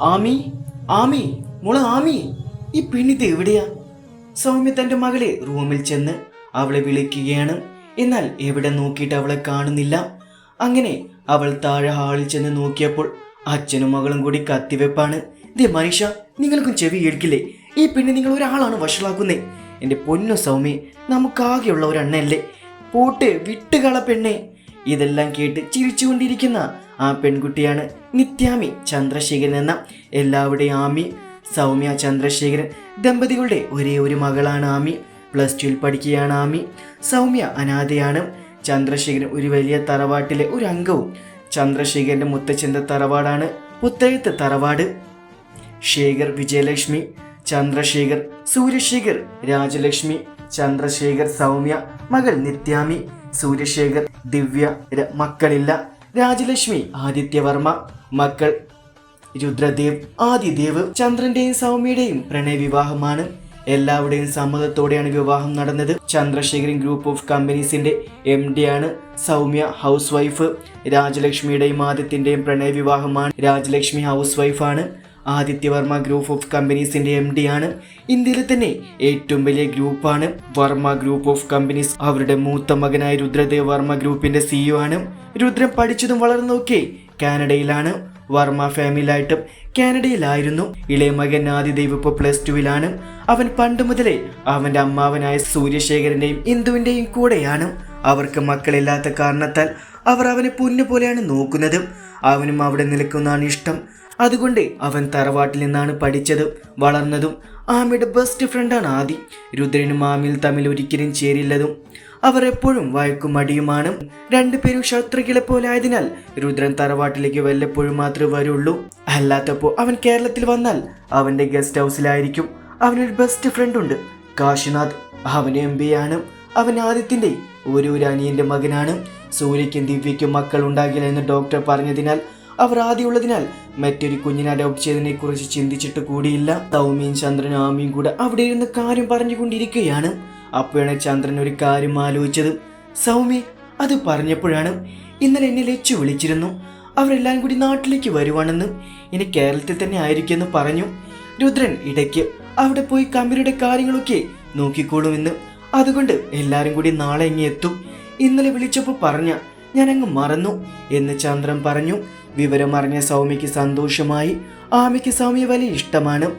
ആമി ആമി മോളെ ആമി ഈ പെണ്ണിത് എവിടെയാ? സൗമ്യ തന്റെ മകളെ റൂമിൽ ചെന്ന് അവളെ വിളിക്കുകയാണ്. എന്നാൽ എവിടെ നോക്കിയിട്ട് അവളെ കാണുന്നില്ല. അങ്ങനെ അവൾ താഴെ ഹാളിൽ ചെന്ന് നോക്കിയപ്പോൾ അച്ഛനും മകളും കൂടി കത്തിവെപ്പാണ്. ദേ മനുഷ്യ നിങ്ങൾക്കും ചെവി കേൾക്കില്ലേ? ഈ പെണ്ണ് നിങ്ങൾ ഒരാളാണ് വഷളാക്കുന്നേ. എന്റെ പൊന്നു സൗമ്യ നമുക്കാകെയുള്ള ഒരു അണ്ണല്ലേ പോട്ട് വിട്ടുകള പെണ്ണെ. ഇതെല്ലാം കേട്ട് ചിരിച്ചുകൊണ്ടിരിക്കുന്ന ആ പെൺകുട്ടിയാണ് നിത്യാമി ചന്ദ്രശേഖരൻ എന്ന എല്ലാവരുടെയും ആമി. സൗമ്യ ചന്ദ്രശേഖരൻ ദമ്പതികളുടെ ഒരേ ഒരു മകളാണ് ആമി. പ്ലസ് ടുവിൽ പഠിക്കുകയാണ് ആമി. സൗമ്യ അനാഥയാണ്. ചന്ദ്രശേഖരൻ ഒരു വലിയ തറവാട്ടിലെ ഒരു അംഗവും ചന്ദ്രശേഖരന്റെ മുത്തച്ഛന്റെ തറവാടാണ്. പുത്തയത്ത് തറവാട്. ശേഖർ വിജയലക്ഷ്മി ചന്ദ്രശേഖർ സൂര്യശേഖർ രാജലക്ഷ്മി ചന്ദ്രശേഖർ സൗമ്യ മകൾ നിത്യാമി സൂര്യശേഖർ ദിവ്യ മക്കളില്ല. രാജലക്ഷ്മി ആദിത്യവർമ്മ മക്കൾ രുദ്രദേവ് ആദിദേവ് ചന്ദ്രന്റെയും സൗമ്യയുടെയും പ്രണയവിവാഹമാണ്. എല്ലാവരുടെയും സമ്മതത്തോടെയാണ് വിവാഹം നടന്നത്. ചന്ദ്രശേഖരൻ ഗ്രൂപ്പ് ഓഫ് കമ്പനീസിന്റെ എം ഡി ആണ്. Soumya house wife. രാജലക്ഷ്മിയുടെയും ആദിത്യന്റെയും പ്രണയവിവാഹമാണ്. രാജലക്ഷ്മി ഹൗസ് വൈഫാണ് ആദിത്യവർമ്മ ഗ്രൂപ്പ് ഓഫ് കമ്പനീസിന്റെ എം ആണ്. ഇന്ത്യയിലെ തന്നെ ഏറ്റവും വലിയ ഗ്രൂപ്പാണ് വർമ്മ ഗ്രൂപ്പ് ഓഫ് കമ്പനീസ് അവരുടെ മൂത്ത മകനായ രുദ്രദേവ് വർമ്മ ഗ്രൂപ്പിന്റെ സിഇഒ ആണ്. രുദ്രൻ പഠിച്ചതും വളർന്നൊക്കെ കാനഡയിലാണ്. വർമ്മ ഫാമിലിയായിട്ടും കാനഡയിലായിരുന്നു. ഇളയ മകൻ ആദിദേവ് ഇപ്പോൾ പ്ലസ് ടുവിലാണ് അവൻ പണ്ട് മുതലേ അവന്റെ അമ്മാവനായ സൂര്യശേഖരന്റെയും ഇന്ദുവിന്റെയും കൂടെയാണ്. അവർക്ക് മക്കളില്ലാത്ത കാരണത്താൽ അവർ അവനെ പൊന്നു പോലെയാണ് നോക്കുന്നത്. അവനും അവിടെ നിൽക്കുന്നതാണ് ഇഷ്ടം. അതുകൊണ്ട് അവൻ തറവാട്ടിൽ നിന്നാണ് പഠിച്ചതും വളർന്നതും. ആമിയുടെ ബെസ്റ്റ് ഫ്രണ്ടാണ് ആദി. രുദ്രനും ആമിയിൽ തമ്മിൽ ഒരിക്കലും ചേരില്ലതും. അവർ എപ്പോഴും വഴക്കും മടിയുമാണ്. രണ്ടുപേരും ശത്രുക്കളെ പോലെ ആയതിനാൽ രുദ്രൻ തറവാട്ടിലേക്ക് വല്ലപ്പോഴും മാത്രമേ വരുള്ളൂ. അല്ലാത്തപ്പോൾ അവൻ കേരളത്തിൽ വന്നാൽ അവന്റെ ഗസ്റ്റ് ഹൗസിലായിരിക്കും അവനൊരു ബെസ്റ്റ് ഫ്രണ്ട് ഉണ്ട്. കാശിനാഥ്. അവൻ എം ബി ആണ്. അവൻ ആദിത്യന്റെ ഒരു അനിയന്റെ മകനാണ്. സൂര്യയ്ക്കും ദിവ്യയ്ക്കും മക്കൾ ഉണ്ടാകില്ല എന്ന് ഡോക്ടർ പറഞ്ഞതിനാൽ അവർ ആദ്യമുള്ളതിനാൽ മറ്റൊരു കുഞ്ഞിനെ അഡോപ്റ്റ് ചെയ്തതിനെ കുറിച്ച് ചിന്തിച്ചിട്ട് കൂടിയില്ല. സൗമ്യയും ചന്ദ്രനും ആമിയും കൂടെ അവിടെ ഇരുന്ന് കാര്യം പറഞ്ഞുകൊണ്ടിരിക്കുകയാണ്. അപ്പോഴാണ് ചന്ദ്രൻ ഒരു കാര്യം ആലോചിച്ചത്. സൗമ്യ അത് പറഞ്ഞപ്പോഴാണ് ഇന്നലെ എന്നെ ലച്ചു വിളിച്ചിരുന്നു. അവരെല്ലാം കൂടി നാട്ടിലേക്ക് വരുവാണെന്ന് ഇനി കേരളത്തിൽ തന്നെ ആയിരിക്കുമെന്ന് പറഞ്ഞു. രുദ്രൻ ഇടയ്ക്ക് അവിടെ പോയി കമ്പനിയുടെ കാര്യങ്ങളൊക്കെ നോക്കിക്കോളുമെന്ന്. അതുകൊണ്ട് എല്ലാരും കൂടി നാളെ ഇങ്ങെത്തും ഇന്നലെ വിളിച്ചപ്പോൾ പറഞ്ഞ ഞാൻ അങ്ങ് മറന്നു എന്ന് ചന്ദ്രൻ പറഞ്ഞു. വിവരം അറിഞ്ഞ സൗമ്യയ്ക്ക് സന്തോഷമായി ആമയ്ക്ക് സൗമ്യ വലിയ ഇഷ്ടമാണ്.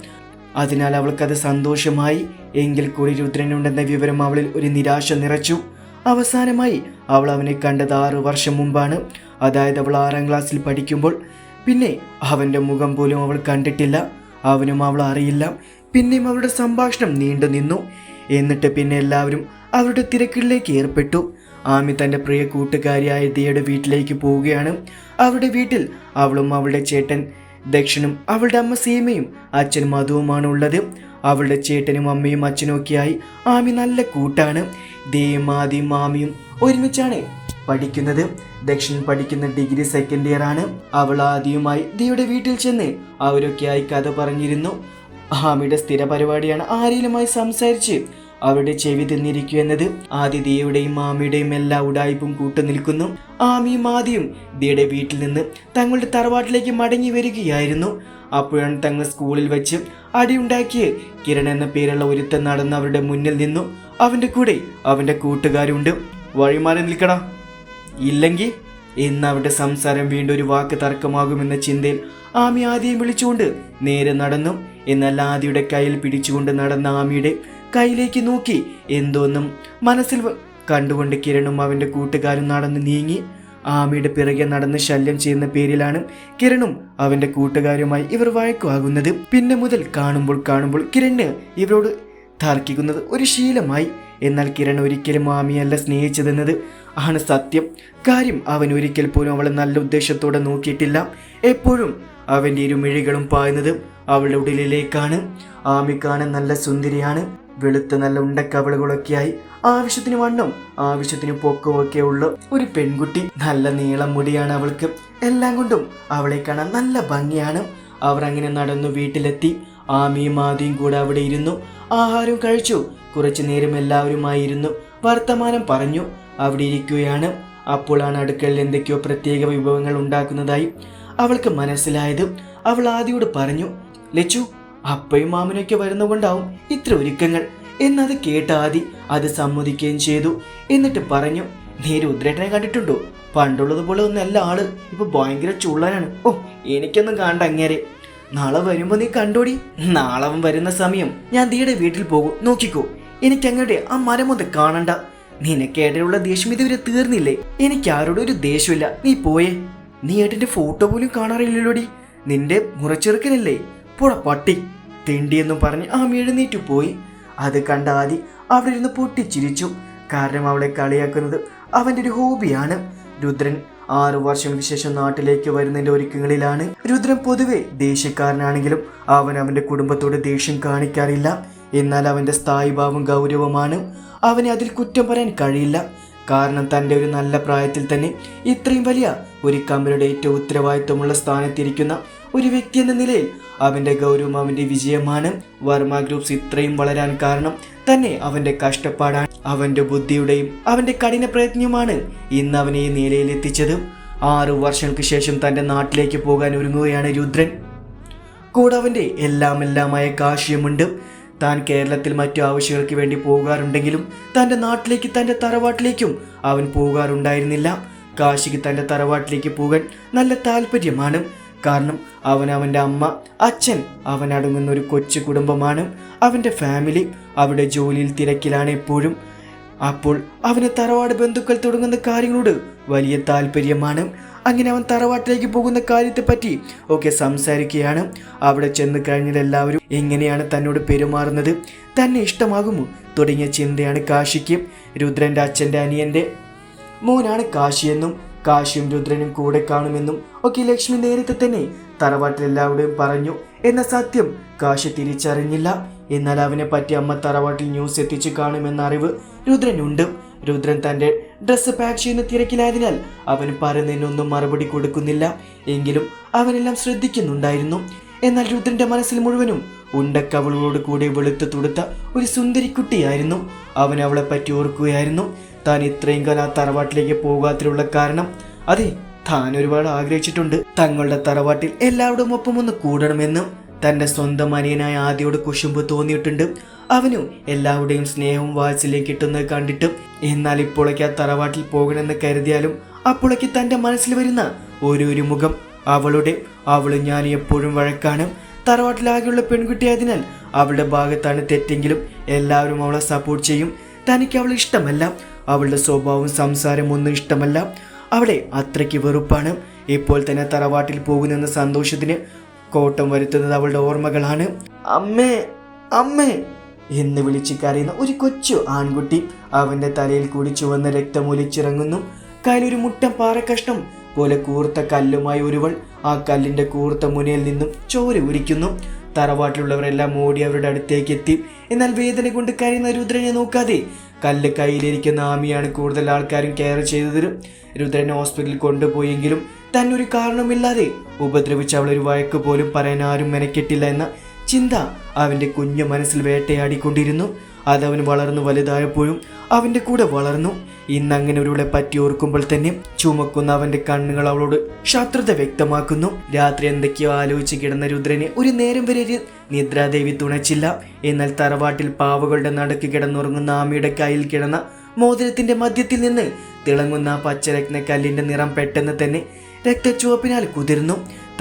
അതിനാൽ അവൾക്കത് സന്തോഷമായി. എങ്കിൽ കൂടി രുദ്രനുണ്ടെന്ന വിവരം അവളിൽ ഒരു നിരാശ നിറച്ചു. അവസാനമായി അവൾ അവനെ കണ്ടത് ആറു വർഷം മുമ്പാണ്. അതായത് അവൾ ആറാം ക്ലാസ്സിൽ പഠിക്കുമ്പോൾ. പിന്നെ അവന്റെ മുഖം പോലും അവൾ കണ്ടിട്ടില്ല. അവനും അവൾ അറിയില്ല. പിന്നെയും അവരുടെ സംഭാഷണം നീണ്ടു നിന്നു എന്നിട്ട് പിന്നെ എല്ലാവരും അവരുടെ തിരക്കിലേക്ക് ഏർപ്പെട്ടു. ആമി തന്റെ പ്രിയ കൂട്ടുകാരിയായ ദിയയുടെ വീട്ടിലേക്ക് പോവുകയാണ്. അവരുടെ വീട്ടിൽ അവളും അവളുടെ ചേട്ടൻ ദക്ഷിണും അവളുടെ അമ്മ സീമയും അച്ഛൻ മധുവുമാണ് ഉള്ളത്. അവളുടെ ചേട്ടനും അമ്മയും അച്ഛനും ഒക്കെയായി ആമി നല്ല കൂട്ടാണ്. ദിയയും ആദിയും മാമിയും ഒരുമിച്ചാണ് പഠിക്കുന്നത്. ദക്ഷൻ പഠിക്കുന്ന ഡിഗ്രി സെക്കൻഡ് ഇയർ ആണ്. അവൾ ആദ്യമായി ദിയുടെ വീട്ടിൽ ചെന്ന് അവരൊക്കെയായി കഥ പറഞ്ഞിരുന്നു. ആമിയുടെ സ്ഥിര പരിപാടിയാണ് ആരെയിലുമായി സംസാരിച്ച് അവരുടെ ചെവി തിന്നിരിക്കൂ എന്നത് ആദിതിയുടെയും മാമിയുടെയും എല്ലാ ഉടായ്പും കൂട്ടു നിൽക്കുന്നു. ആമിയും ആദിയും ദിയുടെ വീട്ടിൽ നിന്ന് തങ്ങളുടെ തറവാട്ടിലേക്ക് മടങ്ങി വരികയായിരുന്നു. അപ്പോഴാണ് തങ്ങൾ സ്കൂളിൽ വെച്ച് അടിയുണ്ടാക്കിയ കിരൺ എന്ന പേരുള്ള ഒരുത്തൻ നടന്ന് അവരുടെ മുന്നിൽ നിന്നു. അവന്റെ കൂടെ അവന്റെ കൂട്ടുകാരുണ്ട്. വഴിമാറി നിൽക്കടാ. ഇല്ലെങ്കിൽ ഇന്ന് അവരുടെ സംസാരം വീണ്ടും ഒരു വാക്ക് തർക്കമാകുമെന്ന ചിന്തയിൽ ആമി ആദ്യം വിളിച്ചുകൊണ്ട് നേരെ നടന്നു. എന്നാൽ ആദിയുടെ കയ്യിൽ പിടിച്ചുകൊണ്ട് നടന്ന ആമിയുടെ കയ്യിലേക്ക് നോക്കി. എന്തോന്നും മനസ്സിൽ കണ്ടുകൊണ്ട് കിരണും അവന്റെ കൂട്ടുകാരും നടന്ന് നീങ്ങി. ആമയുടെ പിറകെ നടന്ന് ശല്യം ചെയ്യുന്ന പേരിലാണ് കിരണും അവന്റെ കൂട്ടുകാരുമായി ഇവർ വഴക്കുവാകുന്നത്. പിന്നെ മുതൽ കാണുമ്പോൾ കാണുമ്പോൾ കിരണ് ഇവരോട് തർക്കിക്കുന്നത് ഒരു ശീലമായി. എന്നാൽ കിരൺ ഒരിക്കലും ആമിയല്ല സ്നേഹിച്ചതെന്നത്. ആണ് സത്യം. കാര്യം അവൻ ഒരിക്കൽ പോലും അവളെ നല്ല ഉദ്ദേശത്തോടെ നോക്കിയിട്ടില്ല. എപ്പോഴും അവന്റെ ഇരുമിഴികളും പായുന്നത് അവളുടെ ഉടലിലേക്കാണ് ആമി കാണാൻ നല്ല സുന്ദരിയാണ്. വെളുത്ത നല്ല ഉണ്ടക്കവളുകളൊക്കെയായി ആവശ്യത്തിന് വണ്ണം ആവശ്യത്തിന് പൊക്കമൊക്കെ ഉള്ള ഒരു പെൺകുട്ടി. നല്ല നീളം മുടിയാണ് അവൾക്ക്. എല്ലാം കൊണ്ടും അവളെ കാണാൻ നല്ല ഭംഗിയാണ്. അവർ അങ്ങനെ നടന്നു വീട്ടിലെത്തി. ആമിയും ആദിയും കൂടെ അവിടെ ഇരുന്നു. ആഹാരം കഴിച്ചു. കുറച്ചു നേരം എല്ലാവരുമായി ഇരുന്നു വർത്തമാനം പറഞ്ഞു. അവിടെ ഇരിക്കുകയാണ്. അപ്പോഴാണ് അടുക്കളയിൽ എന്തൊക്കെയോ പ്രത്യേക വിഭവങ്ങൾ ഉണ്ടാക്കുന്നതായി അവൾക്ക് മനസ്സിലായത്. അവൾ ആദിയോട് പറഞ്ഞു ലച്ചു അപ്പയും മാമനൊക്കെ വരുന്നതുകൊണ്ടാവും ഇത്ര ഒരുക്കങ്ങൾ. എന്നത് കേട്ട ആദി അത് സമ്മതിക്കുകയും ചെയ്തു. എന്നിട്ട് പറഞ്ഞു നീ രുദ്രേട്ടനെ കണ്ടിട്ടുണ്ടോ? പണ്ടുള്ളതുപോലെ ഒന്നല്ല ആൾ. ഇപ്പൊ ഭയങ്കര ചുള്ളനാണ്. ഓ എനിക്കൊന്നും കാണണ്ട അങ്ങേരെ. നാളെ വരുമ്പോ നീ കണ്ടോടി. നാളെ വരുന്ന സമയം ഞാൻ ദീയുടെ വീട്ടിൽ പോകും. നോക്കിക്കോ എനിക്ക് അങ്ങയുടെ ആ മരമൊന്ന് കാണണ്ട. നിനക്കേടെയുള്ള ദേഷ്യം ഇതുവരെ തീർന്നില്ലേ? എനിക്ക് ആരോടും ഒരു ദേഷ്യമില്ല. നീ പോയേ. നീ ഏട്ടന്റെ ഫോട്ടോ പോലും കാണാറില്ലല്ലോടി. നിന്റെ മുറച്ചെറുക്കനല്ലേ? പോടാ പട്ടി. തിണ്ടിയെന്നും പറഞ്ഞ് ആ എഴുന്നേറ്റു പോയി. അത് കണ്ട ആദി അവിടെ ഇരുന്ന് പൊട്ടിച്ചിരിച്ചു. കാരണം അവളെ കളിയാക്കുന്നത് അവന്റെ ഒരു ഹോബിയാണ്. രുദ്രൻ ആറു വർഷങ്ങൾക്ക് ശേഷം നാട്ടിലേക്ക് വരുന്നതിന്റെ ഒരുക്കങ്ങളിലാണ്. രുദ്രൻ പൊതുവെ ദേഷ്യക്കാരനാണെങ്കിലും അവൻ അവന്റെ കുടുംബത്തോട് ദേഷ്യം കാണിക്കാറില്ല. എന്നാൽ അവന്റെ സ്ഥായിഭാവം ഗൗരവമാണ്. അവനെ അതിൽ കുറ്റം പറയാൻ കഴിയില്ല. കാരണം തന്റെ ഒരു നല്ല പ്രായത്തിൽ തന്നെ ഇത്രയും വലിയ ഒരു കമ്പനിയുടെ ഏറ്റവും ഉത്തരവാദിത്വമുള്ള സ്ഥാനത്തിരിക്കുന്ന ഒരു വ്യക്തി എന്ന നിലയിൽ അവന്റെ ഗൗരവം അവന്റെ വിജയമാണ് വർമ്മ ഗ്രൂപ്പ്സ് ഇത്രയും വളരാൻ കാരണം തന്നെ അവന്റെ കഷ്ടപ്പാടാണ്. അവന്റെ ബുദ്ധിയുടെയും അവന്റെ കഠിന പ്രയത്നവുമാണ് ഇന്ന് അവനെ ഈ നിലയിൽ എത്തിച്ചത്. ആറു വർഷങ്ങൾക്ക് ശേഷം തന്റെ നാട്ടിലേക്ക് പോകാൻ ഒരുങ്ങുകയാണ് രുദ്രൻ. കൂടെ അവന്റെ എല്ലാം എല്ലാമായ കാശിയുമുണ്ട് താൻ കേരളത്തിൽ മറ്റു ആവശ്യങ്ങൾക്ക് വേണ്ടി പോകാറുണ്ടെങ്കിലും തന്റെ നാട്ടിലേക്ക് തന്റെ തറവാട്ടിലേക്കും അവൻ പോകാറുണ്ടായിരുന്നില്ല. കാശിക്ക് തന്റെ തറവാട്ടിലേക്ക് പോകാൻ നല്ല താല്പര്യമാണ്. കാരണം അവൻ അവന്റെ അമ്മ അച്ഛൻ അവൻ അടങ്ങുന്ന ഒരു കൊച്ചു കുടുംബമാണ്. അവന്റെ ഫാമിലി അവിടെ ജോലിയിൽ തിരക്കിലാണ് എപ്പോഴും. അപ്പോൾ അവന് തറവാട് ബന്ധുക്കൾ തുടങ്ങുന്ന കാര്യങ്ങളോട് വലിയ താല്പര്യമാണ്. അങ്ങനെ അവൻ തറവാട്ടിലേക്ക് പോകുന്ന കാര്യത്തെപ്പറ്റി ഒക്കെ സംസാരിക്കുകയാണ്. അവിടെ ചെന്ന് കഴിഞ്ഞാൽ എല്ലാവരും എങ്ങനെയാണ് തന്നോട് പെരുമാറുന്നത്? തന്നെ ഇഷ്ടമാകുമോ? തുടങ്ങിയ ചിന്തയാണ് കാശിക്ക്. രുദ്രന്റെ അച്ഛന്റെ അനിയന്റെ മോനാണ് കാശിയെന്നും കാശിയും രുദ്രനും കൂടെ കാണുമെന്നും ഒക്കെ ലക്ഷ്മി നേരത്തെ തന്നെ തറവാട്ടിൽ എല്ലാവരുടെയും പറഞ്ഞു. എന്ന സത്യം കാശി തിരിച്ചറിഞ്ഞില്ല. എന്നാൽ അവനെ പറ്റി അമ്മ തറവാട്ടിൽ ന്യൂസ് എത്തിച്ചു കാണുമെന്ന അറിവ് രുദ്രനുണ്ട്. രുദ്രൻ തന്റെ ഡ്രസ്സ് പാക്ക് ചെയ്യുന്ന തിരക്കിലായതിനാൽ അവൻ പറയുന്നതിനൊന്നും മറുപടി കൊടുക്കുന്നില്ല. എങ്കിലും അവനെല്ലാം ശ്രദ്ധിക്കുന്നുണ്ടായിരുന്നു. എന്നാൽ രുദ്രന്റെ മനസ്സിൽ മുഴുവനും ഉണ്ടക്കവളോട് കൂടി വെളുത്തു തുടുത്ത ഒരു സുന്ദരിക്കുട്ടിയായിരുന്നു. അവൻ അവളെ പറ്റി ഓർക്കുകയായിരുന്നു. താൻ ഇത്രയും കാലം ആ തറവാട്ടിലേക്ക് പോകാത്തിലുള്ള കാരണം? അതെ താൻ ഒരുപാട് ആഗ്രഹിച്ചിട്ടുണ്ട്. തങ്ങളുടെ തറവാട്ടിൽ എല്ലാവരുടെയും ഒപ്പം ഒന്ന് കൂടണമെന്നും. തന്റെ സ്വന്തം അനിയനായ ആദ്യയോട് കുശുമ്പ് തോന്നിയിട്ടുണ്ട്. അവനു എല്ലാവരുടെയും സ്നേഹവും വാത്സല്യം കിട്ടുന്നത് കണ്ടിട്ട്. എന്നാൽ ഇപ്പോഴേക്ക് ആ തറവാട്ടിൽ പോകണമെന്ന് കരുതിയാലും അപ്പോഴേക്ക് തന്റെ മനസ്സിൽ വരുന്ന ഓരോരു മുഖം അവളുടെ അവളും ഞാൻ എപ്പോഴും വഴക്കാണ്. തറവാട്ടിലാകെയുള്ള പെൺകുട്ടിയായതിനാൽ അവളുടെ ഭാഗത്താണ് തെറ്റെങ്കിലും എല്ലാവരും അവളെ സപ്പോർട്ട് ചെയ്യും. തനിക്ക് അവളെ ഇഷ്ടമല്ല. അവളുടെ സ്വഭാവവും സംസാരവും ഒന്നും ഇഷ്ടമല്ല. അവളെ അത്രയ്ക്ക് വെറുപ്പാണ്. ഇപ്പോൾ തന്നെ തറവാട്ടിൽ പോകുന്നെന്ന സന്തോഷത്തിന് കോട്ടം വരുത്തുന്നത് അവളുടെ ഓർമ്മകളാണ്. അമ്മേ അമ്മേ എന്ന് വിളിച്ച് കരയുന്ന ഒരു കൊച്ചു ആൺകുട്ടി അവന്റെ തലയിൽ കൂടി ചുവന്ന രക്തമൊലിച്ചിറങ്ങുന്നു കയ്യിലൊരു മുട്ട പാറക്കഷ്ണം പോലെ കൂർത്ത കല്ലുമായി ഒരുവൾ ആ കല്ലിന്റെ കൂർത്ത മുനയിൽ നിന്നും ചോര ഉരിക്കുന്നു. തറവാട്ടിലുള്ളവരെല്ലാം ഓടി അവരുടെ അടുത്തേക്ക് എത്തി എന്നാൽ വേദന കൊണ്ട് കരയുന്ന രുദ്രനെ നോക്കാതെ കല്ല് കയ്യിലിരിക്കുന്ന ആമിയാണ് കൂടുതൽ ആൾക്കാരും കെയർ ചെയ്തത് രുദ്രനെ ഹോസ്പിറ്റലിൽ കൊണ്ടുപോയെങ്കിലും തന്നെ ഒരു കാരണമില്ലാതെ ഉപദ്രവിച്ച് ഒരു വഴക്ക് പോലും പറയാൻ ആരും മെനക്കെട്ടില്ല എന്ന ചിന്ത അവന്റെ കുഞ്ഞു മനസ്സിൽ വേട്ടയാടിക്കൊണ്ടിരുന്നു. അതവൻ വളർന്നു വലുതായപ്പോഴും അവന്റെ കൂടെ വളർന്നു. ഇന്ന് അങ്ങനെ പറ്റി ഓർക്കുമ്പോൾ തന്നെ ചുമക്കുന്ന അവന്റെ കണ്ണുകൾ അവളോട് ശത്രുത വ്യക്തമാക്കുന്നു. രാത്രി എന്തൊക്കെയോ ആലോചിച്ച് കിടന്ന രുദ്രനെ ഒരു നേരം വരെ നിദ്രാദേവി തുണച്ചില്ല. എന്നാൽ തറവാട്ടിൽ പാവകളുടെ നടുക്ക് കിടന്നുറങ്ങുന്ന ആമയുടെ കയ്യിൽ കിടന്ന മോതിരത്തിന്റെ മധ്യത്തിൽ നിന്ന് തിളങ്ങുന്ന ആ പച്ചരത്ന കല്ലിന്റെ നിറം പെട്ടെന്ന് തന്നെ രക്തച്ചുവപ്പിനാൽ കുതിർന്നു.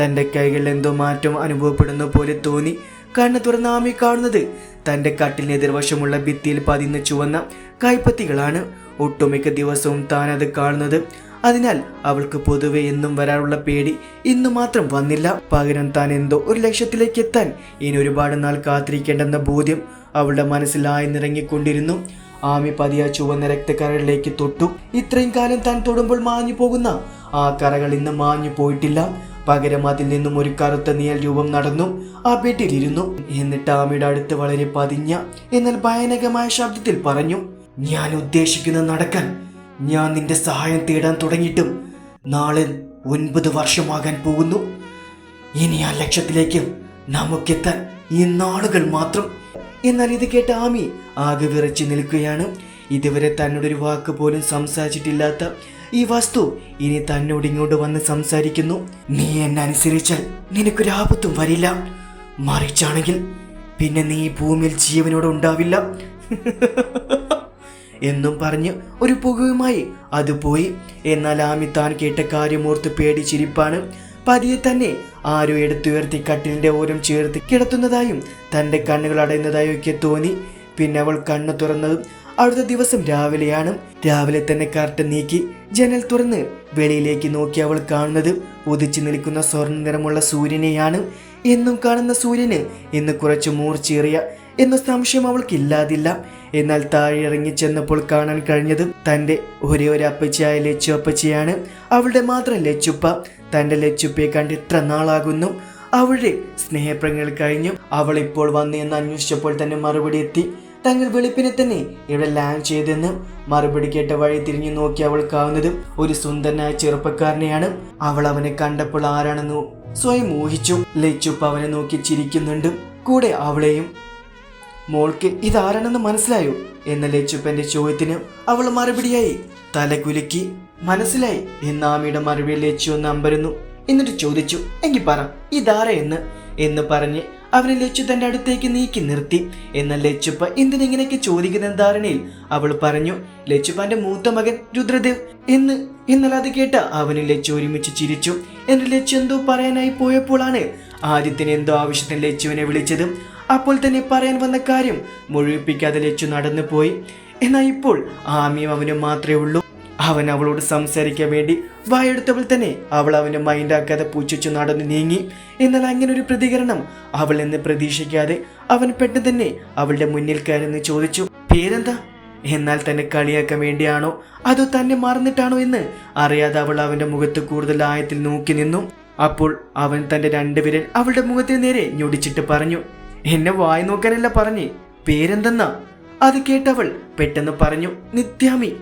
തന്റെ കൈകളിൽ എന്തോ മാറ്റം അനുഭവപ്പെടുന്ന പോലെ തോന്നി. കണ്ണ് തുറന്ന ആമി കാണുന്നത്. തന്റെ കട്ടിലിന് എതിർവശമുള്ള ഭിത്തിയിൽ പതിന്ന് ചുവന്ന കൈപ്പത്തികളാണ്. ഒട്ടുമിക്ക ദിവസവും താൻ അത് കാണുന്നത്. അതിനാൽ അവൾക്ക് പൊതുവെ എന്നും വരാനുള്ള പേടി ഇന്ന് മാത്രം വന്നില്ല. പകരം താൻ എന്തോ ഒരു ലക്ഷ്യത്തിലേക്ക് എത്താൻ ഇനി ഒരുപാട് നാൾ കാത്തിരിക്കേണ്ടെന്ന ബോധ്യം അവളുടെ മനസ്സിലായി ആഴ്ന്നിറങ്ങിക്കൊണ്ടിരുന്നു. ആമി പതിയ ചുവന്ന രക്തക്കരകളിലേക്ക് തൊട്ടു. ഇത്രയും കാലം താൻ തൊടുമ്പോൾ മാഞ്ഞു പോകുന്ന ആ കറകൾ ഇന്ന് മാഞ്ഞു പോയിട്ടില്ല. പകരം അതിൽ നിന്നും ഒരു കറുത്ത നീയൽ രൂപം നടന്നു. ആ ബെഡിലിരുന്നു എന്നിട്ട് ആമിയുടെ അടുത്ത് വളരെ പതിഞ്ഞ എന്നാൽ ഭയാനകമായ ശബ്ദത്തിൽ പറഞ്ഞു ഞാൻ ഉദ്ദേശിക്കുന്ന നടക്കാൻ ഞാൻ നിന്റെ സഹായം തേടാൻ തുടങ്ങിയിട്ടും നാളെ ഒൻപത് വർഷമാകാൻ പോകുന്നു. ഇനി ആ ലക്ഷ്യത്തിലേക്ക് നമുക്കെത്താൻ ഈ നാളുകൾ മാത്രം എന്നാൽ ഇത് കേട്ട ആമി ആകെ വിറച്ചു നിൽക്കുകയാണ്. ഇതുവരെ തന്നോട് ഒരു വാക്ക് പോലും സംസാരിച്ചിട്ടില്ലാത്ത ഈ വസ്തു ഇനി തന്നോട് ഇങ്ങോട്ട് വന്ന് സംസാരിക്കുന്നു. നീ എന്നെ അനുസരിച്ചാൽ നിനക്കൊരു ആപത്തും വരില്ല. മറിച്ചാണെങ്കിൽ പിന്നെ നീ ഭൂമിയിൽ ജീവനോട് ഉണ്ടാവില്ല. എന്നും പറഞ്ഞ് ഒരു പുകയുമായി അത് പോയി. എന്നാൽ ആമി താൻ കേട്ട കാര്യമോർത്ത് പേടിച്ചിരിപ്പാണ് പതിയെ തന്നെ ആരോ എടുത്തുയർത്തി കട്ടിലിന്റെ ഓരം ചേർത്ത് കിടത്തുന്നതായും തന്റെ കണ്ണുകൾ അടയുന്നതായും ഒക്കെ തോന്നി. പിന്നെ അവൾ കണ്ണു തുറന്നതും അടുത്ത ദിവസം രാവിലെയാണ്. രാവിലെ തന്നെ കർട്ടൻ നീക്കി ജനൽ തുറന്ന് വെളിയിലേക്ക് നോക്കി അവൾ കാണുന്നത് ഉദിച്ചു നിൽക്കുന്ന സ്വർണ നിറമുള്ള സൂര്യനെയാണ്. എന്നും കാണുന്ന സൂര്യന് ഇന്ന് കുറച്ച് മൂർച്ചേറിയ എന്ന സംശയം അവൾക്കില്ലാതില്ല. എന്നാൽ താഴെ ഇറങ്ങി ചെന്നപ്പോൾ കാണാൻ കഴിഞ്ഞത് തന്റെ ഒരേ ഒരു അപ്പച്ചയായ ലച്ചു അപ്പച്ചയാണ്. അവളുടെ മാത്രം ലച്ചുപ്പ. തന്റെ ലച്ചുപ്പയെ കണ്ട് ഇത്ര നാളാകുന്നു. അവളുടെ സ്നേഹപ്രങ്ങൾ കഴിഞ്ഞു. അവൾ ഇപ്പോൾ വന്നു എന്ന് അന്വേഷിച്ചപ്പോൾ തന്നെ മറുപടി എത്തി. തങ്ങൾ വെളുപ്പിനെ തന്നെ ഇവിടെ ലാൻഡ് ചെയ്തെന്ന് മറുപടി കേട്ട വഴി തിരിഞ്ഞു നോക്കി അവൾ കാണുന്നത് ഒരു സുന്ദരനായ ചെറുപ്പക്കാരനെയാണ്. അവൾ അവനെ കണ്ടപ്പോൾ ആരാണെന്ന് സ്വയം ഊഹിച്ചു. ലച്ചുപ്പ അവനെ നോക്കി ചിരിക്കുന്നുണ്ട്. കൂടെ അവളെയും മോൾക്ക് ഇതാരാണെന്ന് മനസ്സിലായോ? എന്ന ലച്ചുപ്പന്റെ ചോദ്യത്തിന് അവൾ മറുപടിയായി തല കുലുക്കി മനസ്സിലായി. എന്ന് ആമിയുടെ മറുപടി ലച്ചു ഒന്ന് അമ്പരുന്നു. എന്നിട്ട് ചോദിച്ചു എങ്കിൽ പറ ഇതാര എന്ന്? എന്ന് പറഞ്ഞ് അവനെ ലച്ചു തന്റെ അടുത്തേക്ക് നീക്കി നിർത്തി. എന്നാൽ ലച്ചുപ്പ എന്തിനെങ്ങനെയൊക്കെ ചോദിക്കുന്ന ധാരണയിൽ അവൾ പറഞ്ഞു ലച്ചുപ്പാന്റെ മൂത്ത മകൻ രുദ്രദേവ് എന്ന്. എന്നാൽ അത് കേട്ട അവനും ലച്ചു ഒരുമിച്ച് ചിരിച്ചു. എന്നിട്ട് ലച്ചു എന്തോ പറയാനായി പോയപ്പോഴാണ് ആദ്യത്തിന് എന്തോ ആവശ്യത്തിന് ലച്ചുവിനെ വിളിച്ചത്. അപ്പോൾ തന്നെ പറയാൻ വന്ന കാര്യം മുഴുവിപ്പിക്കാതെ ലച്ചു നടന്നു പോയി എന്നാൽ ഇപ്പോൾ ആമിയും അവനും മാത്രമേ ഉള്ളൂ. അവൻ അവളോട് സംസാരിക്കാൻ വേണ്ടി വായെടുത്തവൾ തന്നെ. അവൾ അവനെ മൈൻഡാക്കാതെ പൂച്ചു നടന്നു നീങ്ങി. എന്നാൽ അങ്ങനെ ഒരു പ്രതികരണം അവൾ എന്ന് പ്രതീക്ഷിക്കാതെ അവൻ പെട്ടെന്ന് തന്നെ അവളുടെ മുന്നിൽ കയറുന്ന് ചോദിച്ചു പേരെന്താ? എന്നാൽ തന്നെ കളിയാക്കാൻ വേണ്ടിയാണോ? അതോ തന്നെ മറന്നിട്ടാണോ എന്ന്? അറിയാതെ അവൾ അവന്റെ മുഖത്ത് കൂടുതൽ ആയത്തിൽ നോക്കി നിന്നു. അപ്പോൾ അവൻ തന്റെ രണ്ടുപേരൻ അവളുടെ മുഖത്തിന് നേരെ ഞൊടിച്ചിട്ട് പറഞ്ഞു എന്നെ വായി നോക്കാനല്ല പറഞ്ഞേ. പേരെന്തെന്നാ? അത് കേട്ടവൾ പെട്ടെന്ന് പറഞ്ഞു നിത്യാമി.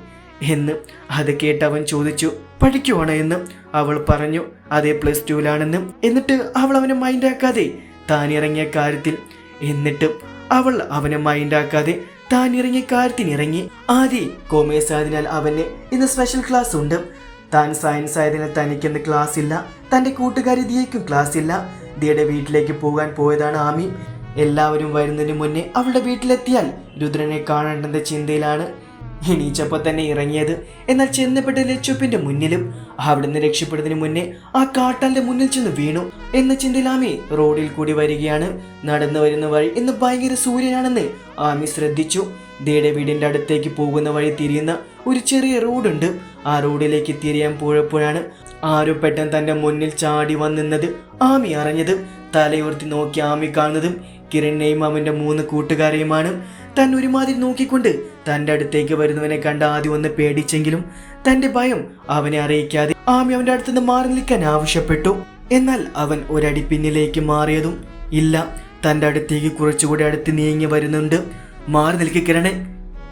എന്ന് അത് കേട്ടവൻ ചോദിച്ചു പഠിക്കുവാണോ എന്ന്? അവൾ പറഞ്ഞു അതേ പ്ലസ് ടുവിലാണെന്ന് എന്നിട്ട് അവൾ അവനെ മൈൻഡാക്കാതെ താൻ ഇറങ്ങിയ കാര്യത്തിൽ എന്നിട്ടും അവൾ അവനെ മൈൻഡാക്കാതെ താൻ ഇറങ്ങിയ കാര്യത്തിന് ഇറങ്ങി. ആദ്യ കോമേഴ്സ് ആയതിനാൽ അവന് ഇന്ന് സ്പെഷ്യൽ ക്ലാസ് ഉണ്ട്. താൻ സയൻസ് ആയതിനാൽ തനിക്കിന്ന് ക്ലാസ് ഇല്ല. തന്റെ കൂട്ടുകാരി ദിയയ്ക്കും ക്ലാസ് ഇല്ല. ദിയയുടെ വീട്ടിലേക്ക് പോകാൻ പോയതാണ് ആമി. എല്ലാവരും വരുന്നതിന് മുന്നേ അവളുടെ വീട്ടിലെത്തിയാൽ രുദ്രനെ കാണേണ്ടെന്ന ചിന്തയിലാണ് എണീച്ചപ്പോൾ തന്നെ ഇറങ്ങിയത്. എന്നാൽ ചെന്നപ്പെട്ട ലച്ചുപ്പിന്റെ മുന്നിലും അവിടുന്ന് രക്ഷപ്പെടുന്നതിന് മുന്നേ ആ കാട്ടാന്റെ മുന്നിൽ ചെന്ന് വീണു. എന്ന ചിന്തയിൽ ആമി റോഡിൽ കൂടി വരികയാണ്. നടന്നു വരുന്ന വഴി ഇന്ന് ഭയങ്കര സൂര്യനാണെന്ന് ആമി ശ്രദ്ധിച്ചു. ദേയുടെ വീടിന്റെ അടുത്തേക്ക് പോകുന്ന വഴി തിരിയുന്ന ഒരു ചെറിയ റോഡുണ്ട്. ആ റോഡിലേക്ക് തിരിയാൻ പോയപ്പോഴാണ് ആരോ പെട്ടെന്ന് തന്റെ മുന്നിൽ ചാടി വന്നിരുന്നത് ആമി അറിഞ്ഞത്. തലയുയർത്തി നോക്കി ആമി കാണുന്നതും കിരണിനെയും അവന്റെ മൂന്ന് കൂട്ടുകാരെയുമാണ്. താൻ ഒരുമാതിരി നോക്കിക്കൊണ്ട് തന്റെ അടുത്തേക്ക് വരുന്നവനെ കണ്ട ആദ്യം ഒന്ന് പേടിച്ചെങ്കിലും തന്റെ ഭയം അവനെ അറിയിക്കാതെ ആമി അവന്റെ അടുത്തുനിന്ന് മാറി നിൽക്കാൻ ആവശ്യപ്പെട്ടു. എന്നാൽ അവൻ ഒരടി പിന്നിലേക്ക് മാറിയതും ഇല്ല. തന്റെ അടുത്തേക്ക് കുറച്ചുകൂടി അടുത്ത് നീങ്ങി വരുന്നുണ്ട്. മാറി നിൽക്കി കിരണേ.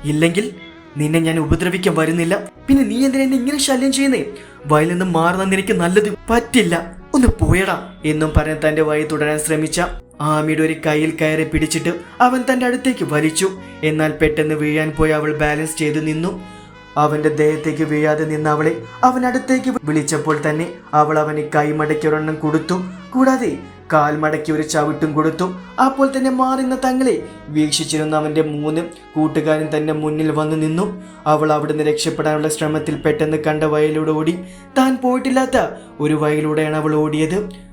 ഇല്ലെങ്കിൽ നിന്നെ ഞാൻ ഉപദ്രവിക്കാൻ വരുന്നില്ല. പിന്നെ നീ എന്തിനാ എന്നെ ഇങ്ങനെ ശല്യം ചെയ്യുന്നേ? വയലിൽ നിന്ന് മാറുന്ന നിനക്ക് നല്ലത് പറ്റില്ല. ഒന്ന് പോയടാ എന്നും പറഞ്ഞ് തന്റെ വഴി തുടരാൻ ശ്രമിച്ച ആമിയുടെ ഒരു കയ്യിൽ കയറി പിടിച്ചിട്ട് അവൻ തന്റെ അടുത്തേക്ക് വലിച്ചു. എന്നാൽ പെട്ടെന്ന് വീഴാൻ പോയി അവൾ ബാലൻസ് ചെയ്തു നിന്നു. അവന്റെ ദേഹത്തേക്ക് വീഴാതെ നിന്ന അവളെ അവൻ അടുത്തേക്ക് വിളിച്ചപ്പോൾ തന്നെ അവൾ അവന് കൈമടക്കി ഒരെണ്ണം കൊടുത്തു. കൂടാതെ കാൽ മടക്കി ഒരു ചവിട്ടും കൊടുത്തു. അപ്പോൾ തന്നെ മാറുന്ന തങ്ങളെ വീക്ഷിച്ചിരുന്ന അവന്റെ മൂന്ന് കൂട്ടുകാരൻ തന്നെ മുന്നിൽ വന്നു നിന്നു. അവൾ അവിടുന്ന് രക്ഷപ്പെടാനുള്ള ശ്രമത്തിൽ പെട്ടെന്ന് കണ്ട വയലിലൂടെ ഓടി. താൻ പോയിട്ടില്ലാത്ത ഒരു വയലിലൂടെയാണ് അവൾ ഓടിയത്.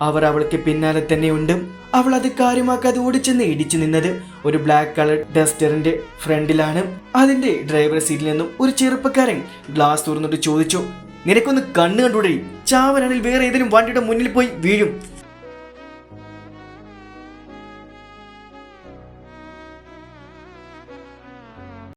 അവർ അവൾക്ക് പിന്നാലെ തന്നെയുണ്ട് അവൾ അത് കാര്യമാക്കാതെ ഓടിച്ചെന്ന് ഇടിച്ചു നിന്നത് ഒരു ബ്ലാക്ക് കളർ ഡസ്റ്ററിന്റെ ഫ്രണ്ടിലാണ്. അതിന്റെ ഡ്രൈവർ സീറ്റിൽ നിന്നും ഒരു ചെറുപ്പക്കാരൻ ഗ്ലാസ് തുറന്നിട്ട് ചോദിച്ചു നിനക്കൊന്ന് കണ്ണ് കണ്ടുകൂടെ? ചാവനാണെങ്കിൽ വേറെ ഏതെങ്കിലും വണ്ടിയുടെ മുന്നിൽ പോയി വീഴും.